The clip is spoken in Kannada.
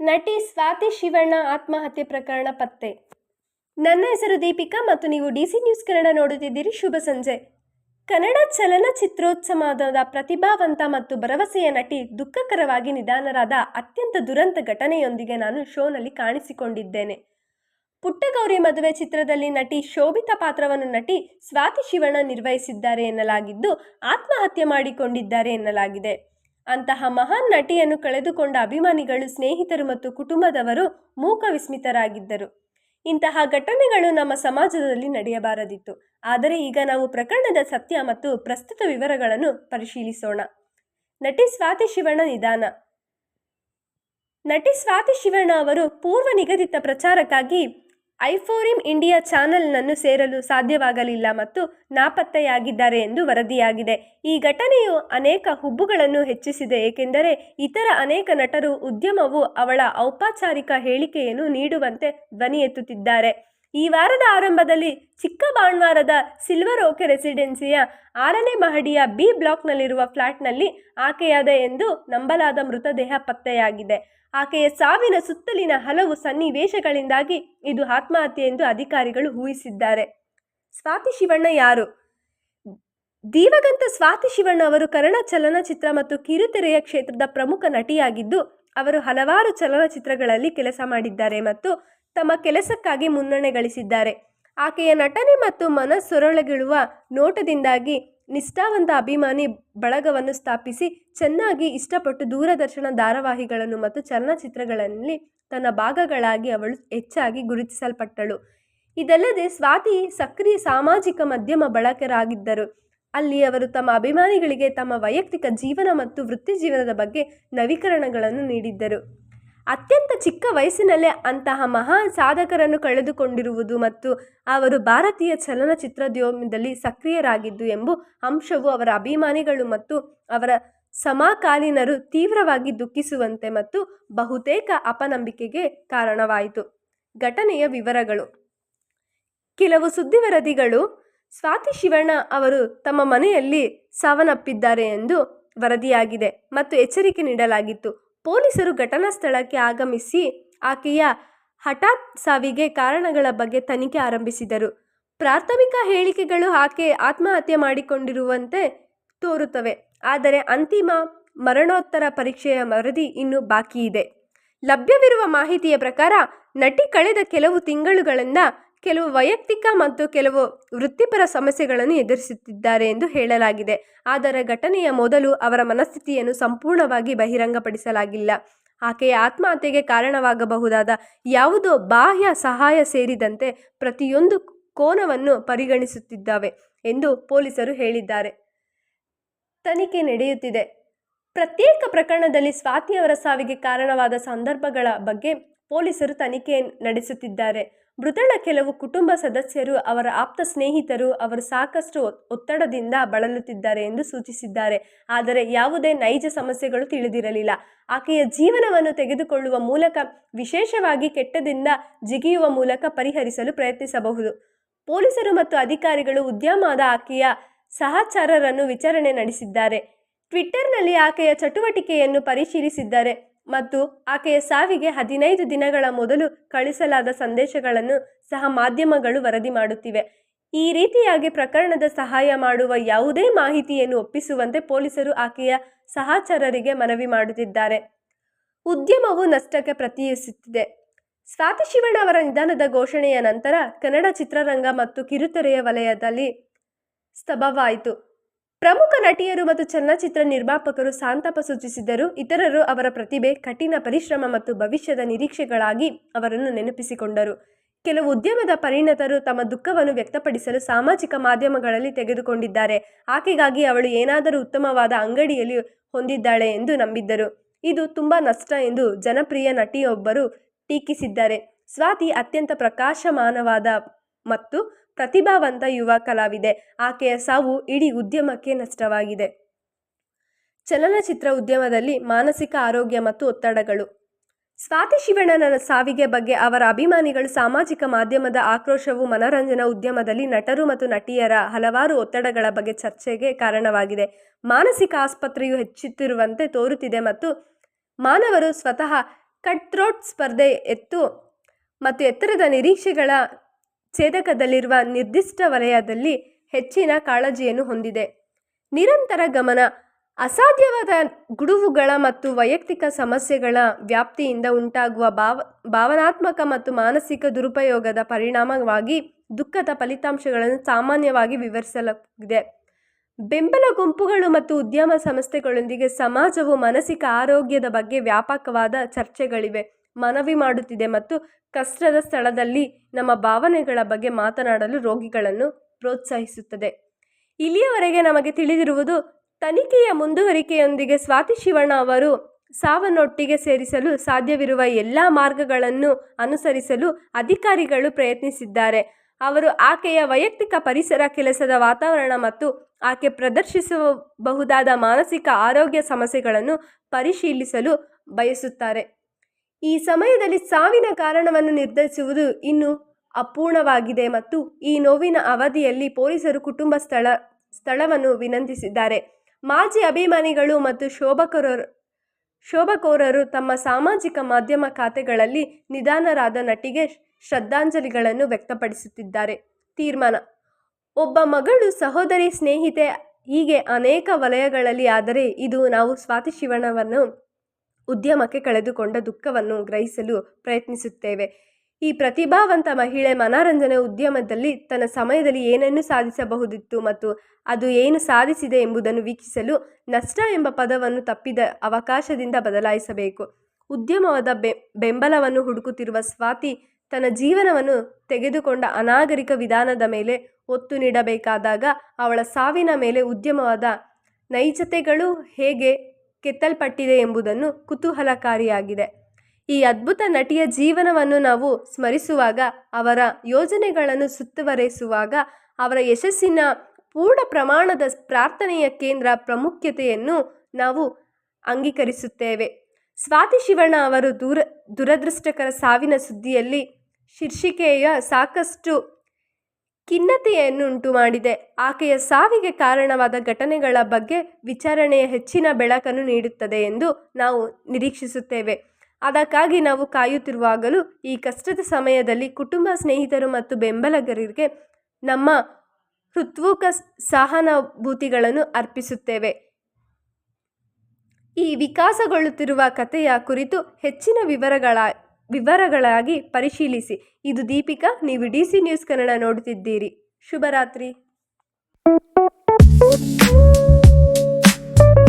ನಟಿ ಸ್ವಾತಿ ಶಿವಣ್ಣ ಆತ್ಮಹತ್ಯೆ ಪ್ರಕರಣ ಪತ್ತೆ. ನನ್ನ ಹೆಸರು ದೀಪಿಕಾ ಮತ್ತು ನೀವು ಡಿ ಸಿ ನ್ಯೂಸ್ ಕನ್ನಡ ನೋಡುತ್ತಿದ್ದೀರಿ ಶುಭ ಸಂಜೆ. ಕನ್ನಡ ಚಲನಚಿತ್ರೋತ್ಸವದ ಪ್ರತಿಭಾವಂತ ಮತ್ತು ಭರವಸೆಯ ನಟಿ ದುಃಖಕರವಾಗಿ ನಿಧನರಾದ ಅತ್ಯಂತ ದುರಂತ ಘಟನೆಯೊಂದಿಗೆ ನಾನು ಶೋನಲ್ಲಿ ಕಾಣಿಸಿಕೊಂಡಿದ್ದೇನೆ. ಪುಟ್ಟಗೌರಿ ಮದುವೆ ಚಿತ್ರದಲ್ಲಿ ನಟಿ ಶೋಭಿತಾ ಪಾತ್ರವನ್ನು ನಟಿ ಸ್ವಾತಿ ಶಿವಣ್ಣ ನಿರ್ವಹಿಸಿದ್ದಾರೆ ಎನ್ನಲಾಗಿದ್ದು, ಆತ್ಮಹತ್ಯೆ ಮಾಡಿಕೊಂಡಿದ್ದಾರೆ ಎನ್ನಲಾಗಿದೆ. ಅಂತಹ ಮಹಾನ್ ನಟಿಯನ್ನು ಕಳೆದುಕೊಂಡ ಅಭಿಮಾನಿಗಳು, ಸ್ನೇಹಿತರು ಮತ್ತು ಕುಟುಂಬದವರು ಮೂಕ ವಿಸ್ಮಿತರಾಗಿದ್ದರು ಇಂತಹ ಘಟನೆಗಳು ನಮ್ಮ ಸಮಾಜದಲ್ಲಿ ನಡೆಯಬಾರದಿತ್ತು. ಆದರೆ ಈಗ ನಾವು ಪ್ರಕರಣದ ಸತ್ಯ ಮತ್ತು ಪ್ರಸ್ತುತ ವಿವರಗಳನ್ನು ಪರಿಶೀಲಿಸೋಣ. ನಟಿ ಸ್ವಾತಿ ಶಿವಣ್ಣ ನಿಧಾನ. ನಟಿ ಸ್ವಾತಿ ಶಿವಣ್ಣ ಅವರು ಪೂರ್ವ ನಿಗದಿತ ಪ್ರಚಾರಕ್ಕಾಗಿ ಐಫೋರಿಮ್ ಇಂಡಿಯಾ ಚಾನೆಲ್ನನ್ನು ಸೇರಲು ಸಾಧ್ಯವಾಗಲಿಲ್ಲ ಮತ್ತು ನಾಪತ್ತೆಯಾಗಿದ್ದಾರೆ ಎಂದು ವರದಿಯಾಗಿದೆ. ಈ ಘಟನೆಯು ಅನೇಕ ಹುಬ್ಬುಗಳನ್ನು ಹೆಚ್ಚಿಸಿದೆ, ಏಕೆಂದರೆ ಇತರ ಅನೇಕ ನಟರು ಉದ್ಯಮವು ಅವಳ ಔಪಚಾರಿಕ ಹೇಳಿಕೆಯನ್ನು ನೀಡುವಂತೆ ಧ್ವನಿ ಎತ್ತುತ್ತಿದ್ದಾರೆ ಈ ವಾರದ ಆರಂಭದಲ್ಲಿ ಚಿಕ್ಕ ಬಾಣ್ವಾರದ ಸಿಲ್ವರ್ ಓಕೆ ರೆಸಿಡೆನ್ಸಿಯ ಆರನೇ ಮಹಡಿಯ ಬಿ ಬ್ಲಾಕ್ನಲ್ಲಿರುವ ಫ್ಲ್ಯಾಟ್ನಲ್ಲಿ ಆಕೆಯಾದ ಎಂದು ನಂಬಲಾದ ಮೃತದೇಹ ಪತ್ತೆಯಾಗಿದೆ. ಆಕೆಯ ಸಾವಿನ ಸುತ್ತಲಿನ ಹಲವು ಸನ್ನಿವೇಶಗಳಿಂದಾಗಿ ಇದು ಆತ್ಮಹತ್ಯೆ ಎಂದು ಅಧಿಕಾರಿಗಳು ಊಹಿಸಿದ್ದಾರೆ. ಸ್ವಾತಿ ಶಿವಣ್ಣ ಯಾರು? ದೀವಗಂತ ಸ್ವಾತಿ ಶಿವಣ್ಣ ಅವರು ಕನ್ನಡ ಚಲನಚಿತ್ರ ಮತ್ತು ಕಿರುತೆರೆಯ ಕ್ಷೇತ್ರದ ಪ್ರಮುಖ ನಟಿಯಾಗಿದ್ದು, ಅವರು ಹಲವಾರು ಚಲನಚಿತ್ರಗಳಲ್ಲಿ ಕೆಲಸ ಮಾಡಿದ್ದಾರೆ ಮತ್ತು ತಮ್ಮ ಕೆಲಸಕ್ಕಾಗಿ ಮುನ್ನಣೆ ಗಳಿಸಿದ್ದಾರೆ. ಆಕೆಯ ನಟನೆ ಮತ್ತು ಮನಸ್ಸೊರಳಗಿಳುವ ನೋಟದಿಂದಾಗಿ ನಿಷ್ಠಾವಂತ ಅಭಿಮಾನಿ ಬಳಗವನ್ನು ಸ್ಥಾಪಿಸಿ ಚೆನ್ನಾಗಿ ಇಷ್ಟಪಟ್ಟು ದೂರದರ್ಶನ ಧಾರಾವಾಹಿಗಳನ್ನು ಮತ್ತು ಚಲನಚಿತ್ರಗಳಲ್ಲಿ ತನ್ನ ಭಾಗಗಳಾಗಿ ಅವಳು ಹೆಚ್ಚಾಗಿ ಗುರುತಿಸಲ್ಪಟ್ಟಳು. ಇದಲ್ಲದೆ ಸ್ವಾತಿ ಸಕ್ರಿಯ ಸಾಮಾಜಿಕ ಮಾಧ್ಯಮ ಬಳಕೆರಾಗಿದ್ದರು ಅಲ್ಲಿ ಅವರು ತಮ್ಮ ಅಭಿಮಾನಿಗಳಿಗೆ ತಮ್ಮ ವೈಯಕ್ತಿಕ ಜೀವನ ಮತ್ತು ವೃತ್ತಿ ಜೀವನದ ಬಗ್ಗೆ ನವೀಕರಣಗಳನ್ನು ನೀಡಿದ್ದರು. ಅತ್ಯಂತ ಚಿಕ್ಕ ವಯಸ್ಸಿನಲ್ಲೇ ಅಂತಹ ಮಹಾನ್ ಸಾಧಕರನ್ನು ಕಳೆದುಕೊಂಡಿರುವುದು ಮತ್ತು ಅವರು ಭಾರತೀಯ ಚಲನಚಿತ್ರೋದ್ಯಮದಲ್ಲಿ ಸಕ್ರಿಯರಾಗಿದ್ದು ಎಂಬ ಅಂಶವು ಅವರ ಅಭಿಮಾನಿಗಳು ಮತ್ತು ಅವರ ಸಮಕಾಲೀನರು ತೀವ್ರವಾಗಿ ದುಃಖಿಸುವಂತೆ ಮತ್ತು ಬಹುತೇಕ ಅಪನಂಬಿಕೆಗೆ ಕಾರಣವಾಯಿತು. ಘಟನೆಯ ವಿವರಗಳು. ಕೆಲವು ಸುದ್ದಿ ವರದಿಗಳು. ಸ್ವಾತಿ ಶಿವಣ್ಣ ಅವರು ತಮ್ಮ ಮನೆಯಲ್ಲಿ ಸಾವನ್ನಪ್ಪಿದ್ದಾರೆ ಎಂದು ವರದಿಯಾಗಿದೆ ಮತ್ತು ಎಚ್ಚರಿಕೆ ನೀಡಲಾಗಿತ್ತು. ಪೊಲೀಸರು ಘಟನಾ ಸ್ಥಳಕ್ಕೆ ಆಗಮಿಸಿ ಆಕೆಯ ಹಠಾತ್ ಸಾವಿಗೆ ಕಾರಣಗಳ ಬಗ್ಗೆ ತನಿಖೆ ಆರಂಭಿಸಿದರು. ಪ್ರಾಥಮಿಕ ಹೇಳಿಕೆಗಳು ಆಕೆ ಆತ್ಮಹತ್ಯೆ ಮಾಡಿಕೊಂಡಿರುವಂತೆ ತೋರುತ್ತವೆ. ಆದರೆ ಅಂತಿಮ ಮರಣೋತ್ತರ ಪರೀಕ್ಷೆಯ ವರದಿ ಇನ್ನೂ ಬಾಕಿ ಇದೆ ಲಭ್ಯವಿರುವ ಮಾಹಿತಿಯ ಪ್ರಕಾರ ನಟಿ ಕಳೆದ ಕೆಲವು ತಿಂಗಳುಗಳಿಂದ ಕೆಲವು ವೈಯಕ್ತಿಕ ಮತ್ತು ಕೆಲವು ವೃತ್ತಿಪರ ಸಮಸ್ಯೆಗಳನ್ನು ಎದುರಿಸುತ್ತಿದ್ದಾರೆ ಎಂದು ಹೇಳಲಾಗಿದೆ. ಆದರೆ ಘಟನೆಯ ಮೊದಲು ಅವರ ಮನಸ್ಥಿತಿಯನ್ನು ಸಂಪೂರ್ಣವಾಗಿ ಬಹಿರಂಗಪಡಿಸಲಾಗಿಲ್ಲ. ಆಕೆಯ ಆತ್ಮಹತ್ಯೆಗೆ ಕಾರಣವಾಗಬಹುದಾದ ಯಾವುದೋ ಬಾಹ್ಯ ಸಹಾಯ ಸೇರಿದಂತೆ ಪ್ರತಿಯೊಂದು ಕೋನವನ್ನು ಪರಿಗಣಿಸುತ್ತಿದ್ದಾವೆ ಎಂದು ಪೊಲೀಸರು ಹೇಳಿದ್ದಾರೆ. ತನಿಖೆ ನಡೆಯುತ್ತಿದೆ. ಪ್ರತ್ಯೇಕ ಪ್ರಕರಣದಲ್ಲಿ ಸ್ವಾತಿಯವರ ಸಾವಿಗೆ ಕಾರಣವಾದ ಸಂದರ್ಭಗಳ ಬಗ್ಗೆ ಪೊಲೀಸರು ತನಿಖೆ ನಡೆಸುತ್ತಿದ್ದಾರೆ. ಮೃತಳ ಕೆಲವು ಕುಟುಂಬ ಸದಸ್ಯರು, ಅವರ ಆಪ್ತ ಸ್ನೇಹಿತರು ಅವರು ಸಾಕಷ್ಟು ಒತ್ತಡದಿಂದ ಬಳಲುತ್ತಿದ್ದಾರೆ ಎಂದು ಸೂಚಿಸಿದ್ದಾರೆ. ಆದರೆ ಯಾವುದೇ ನೈಜ ಸಮಸ್ಯೆಗಳು ತಿಳಿದಿರಲಿಲ್ಲ. ಆಕೆಯ ಜೀವನವನ್ನು ತೆಗೆದುಕೊಳ್ಳುವ ಮೂಲಕ, ವಿಶೇಷವಾಗಿ ಕೆಟ್ಟದಿಂದ ಜಿಗಿಯುವ ಮೂಲಕ ಪರಿಹರಿಸಲು ಪ್ರಯತ್ನಿಸಬಹುದು. ಪೊಲೀಸರು ಮತ್ತು ಅಧಿಕಾರಿಗಳು ಉದ್ಯಮದ ಆಕೆಯ ಸಹಚರರನ್ನು ವಿಚಾರಣೆ ನಡೆಸಿದ್ದಾರೆ. ಟ್ವಿಟ್ಟರ್ನಲ್ಲಿ ಆಕೆಯ ಚಟುವಟಿಕೆಯನ್ನು ಪರಿಶೀಲಿಸಿದ್ದಾರೆ. ಮತ್ತು ಆಕೆಯ ಸಾವಿಗೆ ಹದಿನೈದು ದಿನಗಳ ಮೊದಲು ಕಳಿಸಲಾದ ಸಂದೇಶಗಳನ್ನು ಸಹ ಮಾಧ್ಯಮಗಳು ವರದಿ ಮಾಡುತ್ತಿವೆ. ಈ ರೀತಿಯಾಗಿ ಪ್ರಕರಣದ ಸಹಾಯ ಮಾಡುವ ಯಾವುದೇ ಮಾಹಿತಿಯನ್ನು ಒಪ್ಪಿಸುವಂತೆ ಪೊಲೀಸರು ಆಕೆಯ ಸಹಚರರಿಗೆ ಮನವಿ ಮಾಡುತ್ತಿದ್ದಾರೆ. ಉದ್ಯಮವು ನಷ್ಟಕ್ಕೆ ಪ್ರತಿಯಿಸುತ್ತಿದೆ ಸ್ವಾತಿ ಶಿವಣ್ಣ ಅವರ ನಿಧನದ ಘೋಷಣೆಯ ನಂತರ ಕನ್ನಡ ಚಿತ್ರರಂಗ ಮತ್ತು ಕಿರುತೆರೆಯ ವಲಯದಲ್ಲಿ ಸ್ತಬ್ಧವಾಯಿತು ಪ್ರಮುಖ ನಟಿಯರು ಮತ್ತು ಚಲನಚಿತ್ರ ನಿರ್ಮಾಪಕರು ಸಾಂತಾಪ ಸೂಚಿಸಿದರು ಇತರರು ಅವರ ಪ್ರತಿಭೆ, ಕಠಿಣ ಪರಿಶ್ರಮ ಮತ್ತು ಭವಿಷ್ಯದ ನಿರೀಕ್ಷೆಗಳಾಗಿ ಅವರನ್ನು ನೆನಪಿಸಿಕೊಂಡರು. ಕೆಲವು ಉದ್ಯಮದ ಪರಿಣತರು ತಮ್ಮ ದುಃಖವನ್ನು ವ್ಯಕ್ತಪಡಿಸಲು ಸಾಮಾಜಿಕ ಮಾಧ್ಯಮಗಳಲ್ಲಿ ತೆಗೆದುಕೊಂಡಿದ್ದಾರೆ. ಆಕೆಗಾಗಿ ಅವಳು ಏನಾದರೂ ಉತ್ತಮವಾದ ಅಂಗಡಿಯಲ್ಲಿ ಹೊಂದಿದ್ದಾಳೆ ಎಂದು ನಂಬಿದ್ದರು. ಇದು ತುಂಬಾ ನಷ್ಟ ಎಂದು ಜನಪ್ರಿಯ ನಟಿಯೊಬ್ಬರು ಟೀಕಿಸಿದ್ದಾರೆ. ಸ್ವಾತಿ ಅತ್ಯಂತ ಪ್ರಕಾಶಮಾನವಾದ ಮತ್ತು ಪ್ರತಿಭಾವಂತ ಯುವ ಕಲಾವಿದೆ. ಆಕೆಯ ಸಾವು ಇಡೀ ಉದ್ಯಮಕ್ಕೆ ನಷ್ಟವಾಗಿದೆ. ಚಲನಚಿತ್ರ ಉದ್ಯಮದಲ್ಲಿ ಮಾನಸಿಕ ಆರೋಗ್ಯ ಮತ್ತು ಒತ್ತಡಗಳು. ಸ್ವಾತಿ ಶಿವಣ್ಣನ ಸಾವಿಗೆ ಬಗ್ಗೆ ಅವರ ಅಭಿಮಾನಿಗಳು ಸಾಮಾಜಿಕ ಮಾಧ್ಯಮದ ಆಕ್ರೋಶವು ಮನರಂಜನಾ ಉದ್ಯಮದಲ್ಲಿ ನಟರು ಮತ್ತು ನಟಿಯರ ಹಲವಾರು ಒತ್ತಡಗಳ ಬಗ್ಗೆ ಚರ್ಚೆಗೆ ಕಾರಣವಾಗಿದೆ. ಮಾನಸಿಕ ಆಸ್ಪತ್ರೆಯು ಹೆಚ್ಚುತ್ತಿರುವಂತೆ ತೋರುತ್ತಿದೆ ಮತ್ತು ಮಾನವರು ಸ್ವತಃ ಕಟ್ ಥ್ರೋಟ್ ಸ್ಪರ್ಧೆ ಎತ್ತು ಮತ್ತು ಎತ್ತರದ ನಿರೀಕ್ಷೆಗಳ ಛೇದಕದಲ್ಲಿರುವ ನಿರ್ದಿಷ್ಟ ವಲಯದಲ್ಲಿ ಹೆಚ್ಚಿನ ಕಾಳಜಿಯನ್ನು ಹೊಂದಿದೆ. ನಿರಂತರ ಗಮನ, ಅಸಾಧ್ಯವಾದ ಗುಡುವುಗಳ ಮತ್ತು ವೈಯಕ್ತಿಕ ಸಮಸ್ಯೆಗಳ ವ್ಯಾಪ್ತಿಯಿಂದ ಉಂಟಾಗುವ ಭಾವ, ಭಾವನಾತ್ಮಕ ಮತ್ತು ಮಾನಸಿಕ ದುರುಪಯೋಗದ ಪರಿಣಾಮವಾಗಿ ದುಃಖದ ಫಲಿತಾಂಶಗಳನ್ನು ಸಾಮಾನ್ಯವಾಗಿ ವಿವರಿಸಲಾಗಿದೆ. ಬೆಂಬಲ ಗುಂಪುಗಳು ಮತ್ತು ಉದ್ಯಮ ಸಂಸ್ಥೆಗಳೊಂದಿಗೆ ಸಮಾಜವು ಮಾನಸಿಕ ಆರೋಗ್ಯದ ಬಗ್ಗೆ ವ್ಯಾಪಕವಾದ ಚರ್ಚೆಗಳಿವೆ. ಮನವಿ ಮಾಡುತ್ತಿದೆ ಮತ್ತು ಕಷ್ಟದ ಸ್ಥಳದಲ್ಲಿ ನಮ್ಮ ಭಾವನೆಗಳ ಬಗ್ಗೆ ಮಾತನಾಡಲು ರೋಗಿಗಳನ್ನು ಪ್ರೋತ್ಸಾಹಿಸುತ್ತದೆ. ಇಲ್ಲಿಯವರೆಗೆ ನಮಗೆ ತಿಳಿದಿರುವುದು ತನಿಖೆಯ ಮುಂದುವರಿಕೆಯೊಂದಿಗೆ ಸ್ವಾತಿ ಶಿವಣ್ಣ ಅವರು ಸಾವನ್ನೊಟ್ಟಿಗೆ ಸೇರಿಸಲು ಸಾಧ್ಯವಿರುವ ಎಲ್ಲ ಮಾರ್ಗಗಳನ್ನು ಅನುಸರಿಸಲು ಅಧಿಕಾರಿಗಳು ಪ್ರಯತ್ನಿಸಿದ್ದಾರೆ. ಅವರು ಆಕೆಯ ವೈಯಕ್ತಿಕ ಪರಿಸರ ಕೆಲಸದ ವಾತಾವರಣ ಮತ್ತು ಆಕೆ ಪ್ರದರ್ಶಿಸಬಹುದಾದ ಮಾನಸಿಕ ಆರೋಗ್ಯ ಸಮಸ್ಯೆಗಳನ್ನು ಪರಿಶೀಲಿಸಲು ಬಯಸುತ್ತಾರೆ. ಈ ಸಮಯದಲ್ಲಿ ಸಾವಿನ ಕಾರಣವನ್ನು ನಿರ್ಧರಿಸುವುದು ಇನ್ನೂ ಅಪೂರ್ಣವಾಗಿದೆ ಮತ್ತು ಈ ನೋವಿನ ಅವಧಿಯಲ್ಲಿ ಪೊಲೀಸರು ಕುಟುಂಬ ಸ್ಥಳ, ಸ್ಥಳವನ್ನು ವಿನಂತಿಸಿದ್ದಾರೆ. ಮಾಜಿ ಅಭಿಮಾನಿಗಳು ಮತ್ತು ಶೋಭಕರರು, ಶೋಭಕೋರರು ತಮ್ಮ ಸಾಮಾಜಿಕ ಮಾಧ್ಯಮ ಖಾತೆಗಳಲ್ಲಿ ನಿಧಾನರಾದ ನಟಿಗೆ ಶ್ರದ್ಧಾಂಜಲಿಗಳನ್ನು ವ್ಯಕ್ತಪಡಿಸುತ್ತಿದ್ದಾರೆ. ತೀರ್ಮಾನ. ಒಬ್ಬ ಮಗಳು ಸಹೋದರಿ ಸ್ನೇಹಿತೆ ಹೀಗೆ ಅನೇಕ ವಲಯಗಳಲ್ಲಿ ಆದರೆ ಇದು ನಾವು ಸ್ವಾತಿ ಶಿವಣ್ಣವನ್ನು ಉದ್ಯಮಕ್ಕೆ ಕಳೆದುಕೊಂಡ ದುಃಖವನ್ನು ಗ್ರಹಿಸಲು ಪ್ರಯತ್ನಿಸುತ್ತೇವೆ. ಈ ಪ್ರತಿಭಾವಂತ ಮಹಿಳೆ ಮನರಂಜನೆ ಉದ್ಯಮದಲ್ಲಿ ತನ್ನ ಸಮಯದಲ್ಲಿ ಏನನ್ನು ಸಾಧಿಸಬಹುದಿತ್ತು ಮತ್ತು ಅದು ಏನು ಸಾಧಿಸಿದೆ ಎಂಬುದನ್ನು ವೀಕ್ಷಿಸಲು ನಷ್ಟ ಎಂಬ ಪದವನ್ನು ತಪ್ಪಿದ ಅವಕಾಶದಿಂದ ಬದಲಾಯಿಸಬೇಕು. ಉದ್ಯಮವಾದ ಬೆಂಬಲವನ್ನು ಹುಡುಕುತ್ತಿರುವ ಸ್ವಾತಿ ತನ್ನ ಜೀವನವನ್ನು ತೆಗೆದುಕೊಂಡ ಅನಾಗರಿಕ ವಿಧಾನದ ಮೇಲೆ ಒತ್ತು ನೀಡಬೇಕಾದಾಗ ಅವಳ ಸಾವಿನ ಮೇಲೆ ಉದ್ಯಮವಾದ ನೈಜತೆಗಳು ಹೇಗೆ ಕೆತ್ತಲ್ಪಟ್ಟಿದೆ ಎಂಬುದನ್ನು ಕುತೂಹಲಕಾರಿಯಾಗಿದೆ. ಈ ಅದ್ಭುತ ನಟಿಯ ಜೀವನವನ್ನು ನಾವು ಸ್ಮರಿಸುವಾಗ, ಅವರ ಯೋಜನೆಗಳನ್ನು ಸುತ್ತುವರೆಸುವಾಗ, ಅವರ ಯಶಸ್ಸಿನ ಪೂರ್ಣ ಪ್ರಮಾಣದ ಪ್ರಾರ್ಥನೆಯ ಕೇಂದ್ರ ಪ್ರಾಮುಖ್ಯತೆಯನ್ನು ನಾವು ಅಂಗೀಕರಿಸುತ್ತೇವೆ. ಸ್ವಾತಿ ಶಿವಣ್ಣ ಅವರು ದೂರ, ದುರದೃಷ್ಟಕರ ಸಾವಿನ ಸುದ್ದಿಯಲ್ಲಿ, ಶೀರ್ಷಿಕೆಯ ಸಾಕಷ್ಟು ಖಿನ್ನತೆಯನ್ನುಂಟು ಮಾಡಿದೆ ಆಕೆಯ ಸಾವಿಗೆ ಕಾರಣವಾದ ಘಟನೆಗಳ ಬಗ್ಗೆ ವಿಚಾರಣೆಯ ಹೆಚ್ಚಿನ ಬೆಳಕನ್ನು ನೀಡುತ್ತದೆ ಎಂದು ನಾವು ನಿರೀಕ್ಷಿಸುತ್ತೇವೆ. ಅದಕ್ಕಾಗಿ ನಾವು ಕಾಯುತ್ತಿರುವಾಗಲೂ ಈ ಕಷ್ಟದ ಸಮಯದಲ್ಲಿ ಕುಟುಂಬ ಸ್ನೇಹಿತರು ಮತ್ತು ಬೆಂಬಲಗರಿಗೆ ನಮ್ಮ ಹೃತ್ವೂಕ ಸಹಾನುಭೂತಿಗಳನ್ನು ಅರ್ಪಿಸುತ್ತೇವೆ. ಈ ವಿಕಾಸಗೊಳ್ಳುತ್ತಿರುವ ಕಥೆಯ ಕುರಿತು ಹೆಚ್ಚಿನ ವಿವರಗಳ ವಿವರಗಳಾಗಿ ಪರಿಶೀಲಿಸಿ. ಇದು ದೀಪಿಕಾ ನೀವು ಡಿ ಸಿ ನ್ಯೂಸ್ ಕನ್ನಡ ನೋಡುತ್ತಿದ್ದೀರಿ. ಶುಭರಾತ್ರಿ.